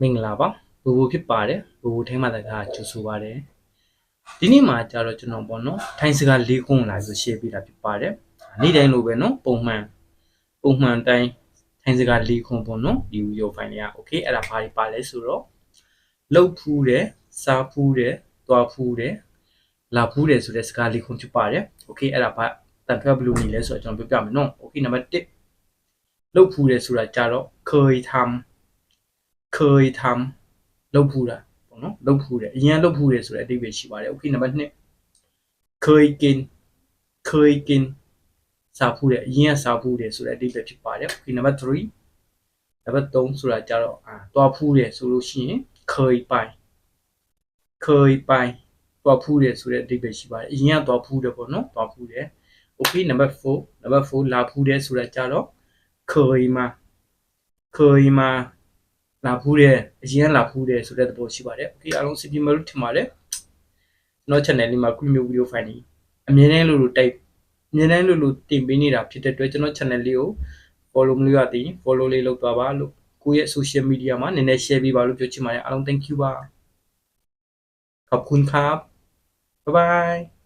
မင်္ဂလာပါဘူဘူဖြစ်ပါတယ်ဘူဘူထဲမှာတကားကျူဆိုပါတယ်ဒီနေ့မှာကြတော့ကျွန်တော်ပေါ့နော်ထိုင်းစကားလေးခုလာဆို share ပေးတာဖြစ်ပါတယ်နေ့တိုင်းလိုပဲနော်ပုံမှန်ပုံမှန်တိုင်းထိုင်းစကားလေးခုပေါ့နော်ဒီ video file တွေက okay အဲ့ဒါဘာတွေပါလဲဆိုတော့လှုပ်ဖူးတယ်စားဖူးတယ်သွားဖူးတယ်လာဖူးတယ်ဆိုတဲ့စကားလေးခုဖြစ်ပါတယ် okay အဲ့ဒါဘာတန်ထွက်ဘယ်လိုနေလဲဆိုတော့ကျွန်တော်ပြောပြမယ်နော် okay နံပါတ်1လှုပ်ဖူးတယ်ဆိုတာကြတော့เคยทำ เคยทำလုပ်ဖူးတာပေါ့နော်လုပ်ဖူးတယ်အရင်လုပ်ဖူးတယ်ဆိုတဲ့အဓိပ္ပာယ်ရှိပါတယ်โอเคနံပါတ်2เคยกินเคยกินစားဖူးတယ်အရင်ကစားဖူးတယ်ဆိုတဲ့အဓိပ္ပာယ်ဖြစ်ပါတယ်โอเคနံပါတ်3နံပါတ်3ဆိုတာကြတော့အာတွားဖူးတယ်ဆိုလို့ရှိရင်เคยไปเคยไปတွားဖူးတယ်ဆိုတဲ့အဓိပ္ပာယ်ရှိပါတယ်အရင်ကတွားဖူးတယ်ပေါ့နော်တွားဖူးတယ်โอเคနံပါတ်4နံပါတ်4လာဖူးတယ်ဆိုတာကြတော့เคยมาเคยมา လာဖူးတယ်အရင်ကလာဖူးတယ်ဆိုတဲ့သဘောရှိပါတယ်။ Okay အားလုံးစီပီမယ်လို့ထင်ပါတယ်။ကျွန်တော် channel လေးမှာခုမျိုး video file တွေအမြဲတမ်းလို့လို့တိုက်အမြဲတမ်းလို့လို့တင်ပေးနေတာဖြစ်တဲ့အတွက်ကျွန်တော် channel လေးကို follow မလုပ်ရသေးရင် follow လေးလုပ်သွားပါလို့ကိုယ့်ရဲ့ social media မှာနည်းနည်း share ပေးပါလို့ပြောချင်ပါတယ်အားလုံး thank you ပါ။ขอบคุณครับ bye bye